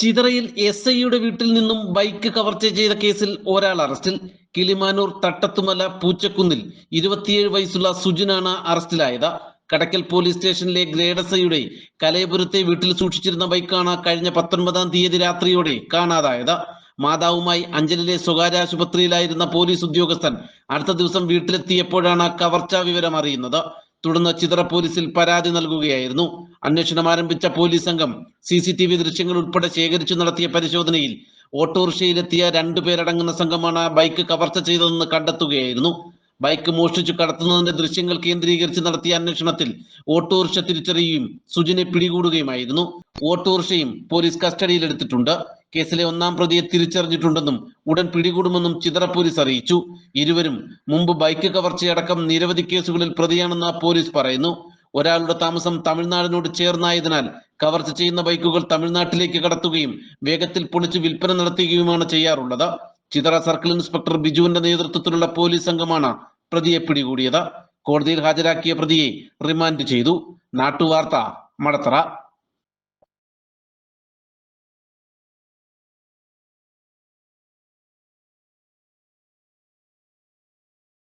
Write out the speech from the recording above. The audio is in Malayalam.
ചിതറയിൽ എസ് ഐയുടെ വീട്ടിൽ നിന്നും ബൈക്ക് കവർച്ച ചെയ്ത കേസിൽ ഒരാൾ അറസ്റ്റിൽ. കിളിമാനൂർ തട്ടത്തുമല പൂച്ചക്കുന്നിൽ ഇരുപത്തിയേഴ് വയസ്സുള്ള സുജിനാണ് അറസ്റ്റിലായത്. കടക്കൽ പോലീസ് സ്റ്റേഷനിലെ ഗ്രേഡ് എസ് ഐയുടെ കലയപുരത്തെ വീട്ടിൽ സൂക്ഷിച്ചിരുന്ന ബൈക്കാണ് കഴിഞ്ഞ പത്തൊൻപതാം തീയതി രാത്രിയോടെ കാണാതായത്. മാതാവുമായി അഞ്ചലിലെ സ്വകാര്യ ആശുപത്രിയിലായിരുന്ന പോലീസ് ഉദ്യോഗസ്ഥൻ അടുത്ത ദിവസം വീട്ടിലെത്തിയപ്പോഴാണ് കവർച്ചാ വിവരം അറിയുന്നത്. തുടർന്ന് ചിതറ പോലീസിൽ പരാതി നൽകുകയായിരുന്നു. അന്വേഷണം ആരംഭിച്ച പോലീസ് സംഘം സി സി ടി വി ദൃശ്യങ്ങൾ ഉൾപ്പെടെ ശേഖരിച്ചു നടത്തിയ പരിശോധനയിൽ ഓട്ടോറിക്ഷയിലെത്തിയ രണ്ടുപേരടങ്ങുന്ന സംഘമാണ് ബൈക്ക് കവർച്ച ചെയ്തതെന്ന് കണ്ടെത്തുകയായിരുന്നു. ബൈക്ക് മോഷ്ടിച്ചു കടത്തുന്നതിന്റെ ദൃശ്യങ്ങൾ കേന്ദ്രീകരിച്ച് നടത്തിയ അന്വേഷണത്തിൽ ഓട്ടോറിക്ഷ തിരിച്ചറിയുകയും സുജിനെ പിടികൂടുകയുമായിരുന്നു. ഓട്ടോറിക്ഷയും പോലീസ് കസ്റ്റഡിയിലെടുത്തിട്ടുണ്ട് കേസിലെ ഒന്നാം പ്രതിയെ തിരിച്ചറിഞ്ഞിട്ടുണ്ടെന്നും ഉടൻ പിടികൂടുമെന്നും ചിതറ പോലീസ് അറിയിച്ചു. ഇരുവരും മുമ്പ് ബൈക്ക് കവർച്ചയടക്കം നിരവധി കേസുകളിൽ പ്രതിയാണെന്ന് പോലീസ് പറയുന്നു. ഒരാളുടെ താമസം തമിഴ്നാടിനോട് ചേർന്നായതിനാൽ കവർച്ച ചെയ്യുന്ന ബൈക്കുകൾ തമിഴ്നാട്ടിലേക്ക് കടത്തുകയും വേഗത്തിൽ പൊളിച്ച് വിൽപ്പന നടത്തുകയുമാണ് ചെയ്യാറുള്ളത്. ചിതറ സർക്കിൾ ഇൻസ്പെക്ടർ ബിജുവിന്റെ നേതൃത്വത്തിലുള്ള പോലീസ് സംഘമാണ് പ്രതിയെ പിടികൂടിയത്. കോടതിയിൽ ഹാജരാക്കിയ പ്രതിയെ റിമാൻഡ് ചെയ്തു. നാട്ടുവാർത്ത മടത്തറ.